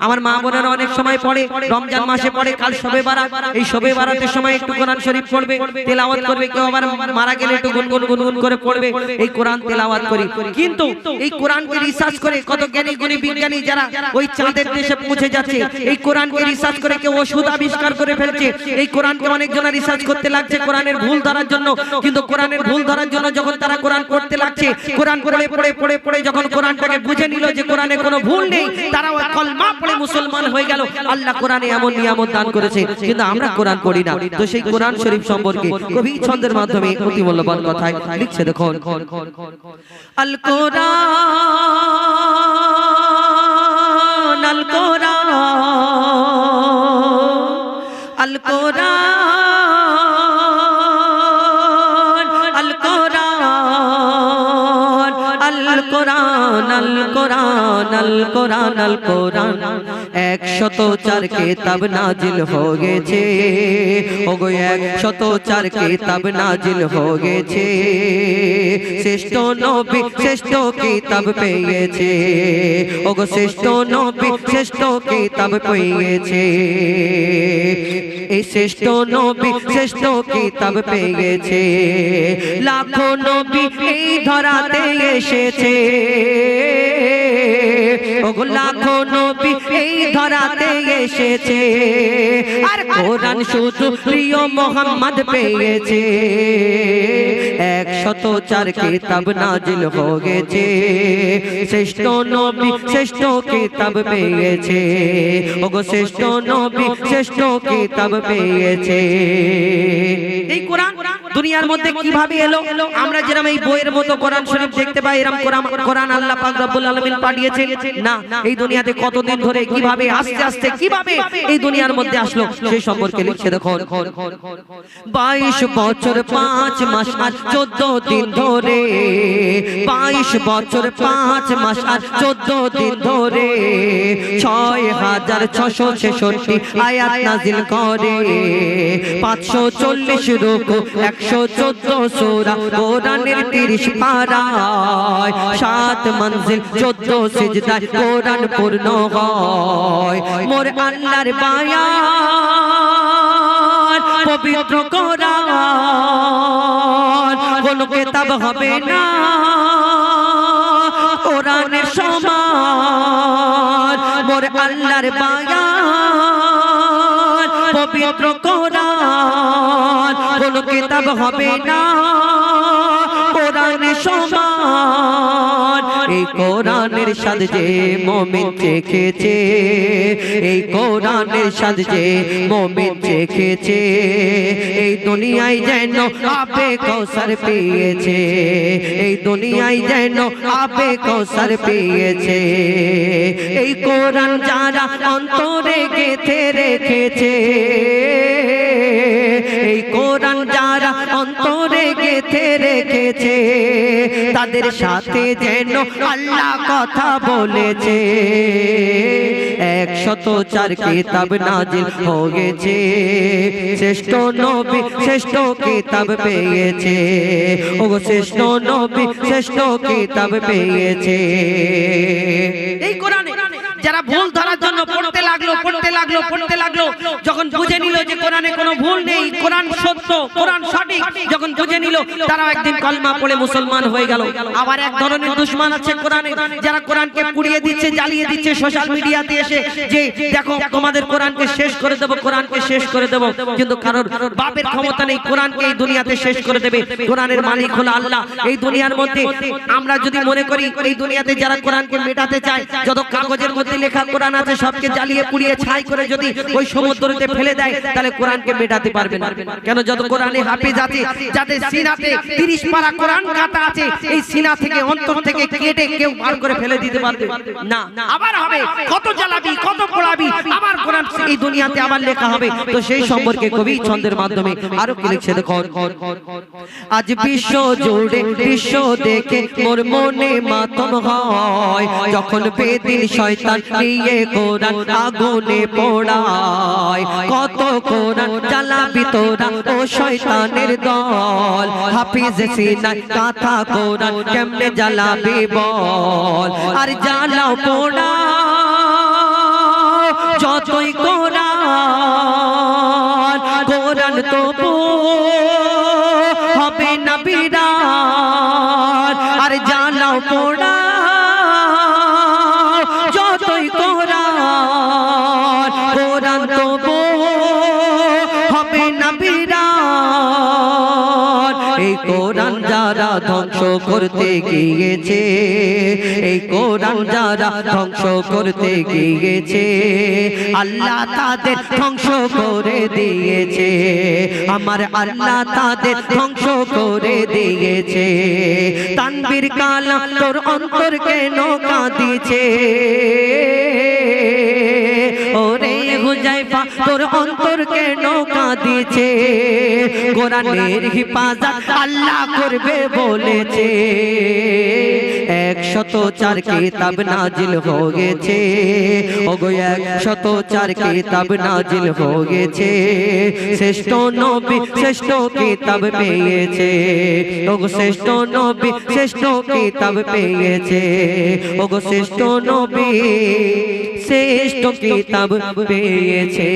আমার মা বোনেরা অনেক সময় পড়ে রমজান মাসে পড়ে কাল শবে বারাত এই শবে বারাতের সময় একটু কোরআন শরীফ পড়বে তেলাওয়াত করবে কেউ আবার মারা গেলে একটু গুনগুন গুনগুন করে পড়বে এই কোরআন তেলাওয়াত করি। কিন্তু এই কোরআনকে রিসার্চ করে কত জ্ঞানী গুণী বিজ্ঞানী যারা ওই চাঁদের দেশে পৌঁছে যাচ্ছে এই কোরআনকে রিসার্চ করে কেউ ওষুধ আবিষ্কার করে ফেলছে এই কোরআনকে অনেকজন রিসার্চ করতে লাগছে কোরআনের ভুল ধরার জন্য কিন্তু কোরআনের ভুল ধরার জন্য যখন তারা কোরআন পড়তে লাগছে কোরআন পড়ে পড়ে পড়ে পড়ে যখন কোরআনটাকে বুঝে নিল যে কোরআনে কোনো ভুল নেই তারা কলমা পড়ে মুসলমান হয়ে গেল। আল্লাহ কোরআনে এমন নিয়ামত দান করেছে, কিন্তু আমরা কোরআন পড়ি না। তো সেই কোরআন শরীফ সম্পর্কে কবি ছন্দের মাধ্যমে অতি মূল্যবান কথায় লিখছে দেখুন। আল কোরআন আল কোরআন আল কোরআন। কোরআন, আল কোরআন আল কোরআন আল কোরআন। একশত চার কেতাব নাজিল হয়ে গেছে। ওগো, একশত চার কেতাব নাজিল হয়ে গেছে। শ্রেষ্ঠ নবী শ্রেষ্ঠ কিতাব পেয়েছে ওগো, শ্রেষ্ঠ নবী শ্রেষ্ঠ কিতাব পেয়েছে এই শ্রেষ্ঠ নবী, শ্রেষ্ঠ কিতাব পেয়েছে লাখো নবী এই ধরাতে এসেছে। লাখো নবী এই ধরাতে এসেছে। আর কোরআন শুধু প্রিয় মোহাম্মদ পেয়েছে একশত চার কিতাব নাজিল হয়ে গেছে। শ্রেষ্ঠ নবী শ্রেষ্ঠ কিতাব পেয়েছে। ওগো শ্রেষ্ঠ নবী শ্রেষ্ঠ কিতাব পেয়েছে। এই কোরআন দুনিয়ার মধ্যে কীভাবে এলো? আমরা যেরকম এই বইয়ের মতো কোরআন শরীফ দেখতে পাই এরকম কোরআন কোরআন আল্লাহ পাক রব্বুল আলামিন পাঠিয়েছে না, এই দুনিয়াতে কতদিন ধরে কীভাবে, আস্তে আস্তে কীভাবে এই দুনিয়ার মধ্যে আসলো সেই সম্পর্কে লিখছে দেখুন। 22 বছর 5 মাস আর 14 দিন ধরে 22 বছর 5 মাস আর 14 দিন ধরে 6666 আয়াত নাজিল করে। 540 রুকু 114 সূরা কোরআনের 30 পারায়, সাত মঞ্জিল 14 সিজদায় কোরআন পূর্ণ হয়। মোর আল্লাহর পবিত্র কোরআন, কোন কিতাব হবে না। কোরআনের সমান, মোর আল্লাহর বায়ান পবিত্র কোরআন। কোন কিতাব হবে না। কোরআনের সমান। এই কোরআনের স্বাদ যে মমিন চেখেছে, এই কোরআনের স্বাদ যে মমিন চেখেছে, এই দুনিয়ায় যেন আপে কৌসার পেয়েছে, এই দুনিয়ায় যেন আপে কৌসার পেয়েছে, এই কোরআন যারা অন্তরে গেথে রেখেছে এই কোরআন যারা অন্তরে গেথে রেখেছে, তাদের সাথে যেন আল্লাহ কথা বলেছে। একশত চার কিতাব নাজিল হয়ে গেছে শ্রেষ্ঠ নবী শ্রেষ্ঠ কিতাব পেয়েছে। ও শ্রেষ্ঠ নবী শ্রেষ্ঠ কিতাব পেয়েছে। এই কোরআনে যারা ভুল ধরার জন্য লাগল পড়তে লাগল যখন বুঝে নিল যে কোরআনে কোনো ভুল নেই কোরআন সত্য কোরআন সঠিক যখন বুঝে নিল তারা একদিন কলমা পড়ে মুসলমান হয়ে গেল। আবার এক ধরনের দুশ্মন আছে কোরআনে যারা কোরআনকে পুড়িয়ে দিচ্ছে জ্বালিয়ে দিচ্ছে সোশ্যাল মিডিয়াতে এসে যে দেখো তোমাদের কোরআনকে শেষ করে দেবো কোরআনকে শেষ করে দেবো। কিন্তু কারোর বাপের ক্ষমতা নেই কোরআনকে এই দুনিয়াতে শেষ করে দেবে। কোরআনের মালিক হলো আল্লাহ। এই দুনিয়ার মধ্যে আমরা যদি মনে করি এই দুনিয়াতে যারা কোরআনকে মেটাতে চায় যত কাগজের মধ্যে লেখা কোরআন আছে সবকে জ্বালিয়ে পুড়িয়ে ছাই করে যদি ওই সমুদ্রতে ফেলে দেয় তাহলে কোরআনকে মেটাতে পারবে না। কেন যত কোরআনে হাফিজ আছে যাদের সিনাতে 30 পারা কোরআন কাটা আছে এই সিনা থেকে অন্তর থেকে কেটে কেউ বার করে ফেলে দিতে পারবে। না। আবার হবে কত জ্বালাবি কত পোড়াবি আবার কোরআন এই দুনিয়াতে আবার লেখা হবে। তো সেই সম্পর্কে কবি ছন্দের মাধ্যমে আরও কি লিখছে দেখো? আজ বিশ্ব জুড়ে বিশ্ব দেখে মোর মনে মাতম হয় যখন বেদিন শয়তান নিয়ে কোরআন আগুনে পোড়ায় কত কোরআন জ্বালাবি তোরা, ও শয়তানের দল। হাফিজ সিনাই, কাথা কোরআন কেমনে জ্বালাবি বল? আর জ্বালাও পোড়া, যতই কোরআন কোরআন তো হবে কোরআন যারা ধ্বংস করতে গিয়েছে, এই কোরআন যারা ধ্বংস করতে গিয়েছে, আল্লাহ তাদের ধ্বংস করে দিয়েছে, আমার আল্লাহ তাদের ধ্বংস করে দিয়েছে। তানবীর কালাম তোর অন্তর কেন কাঁদিছে তোর অন্তর কেন কাঁদিছে? কোরআনের হিফাজত আল্লাহ করবে বলেছে। একশত চার কিতাব নাজিল হয়ে গেছে। ওগো, একশত চার কিতাব নাজিল হয়ে গেছে। শ্রেষ্ঠ নবী শ্রেষ্ঠ কিতাব পেয়েছে। ওগো, শ্রেষ্ঠ নবী শ্রেষ্ঠ কিতাব পেয়েছে। ওগো, শ্রেষ্ঠ নবী শ্রেষ্ঠ কিতাব পেয়েছে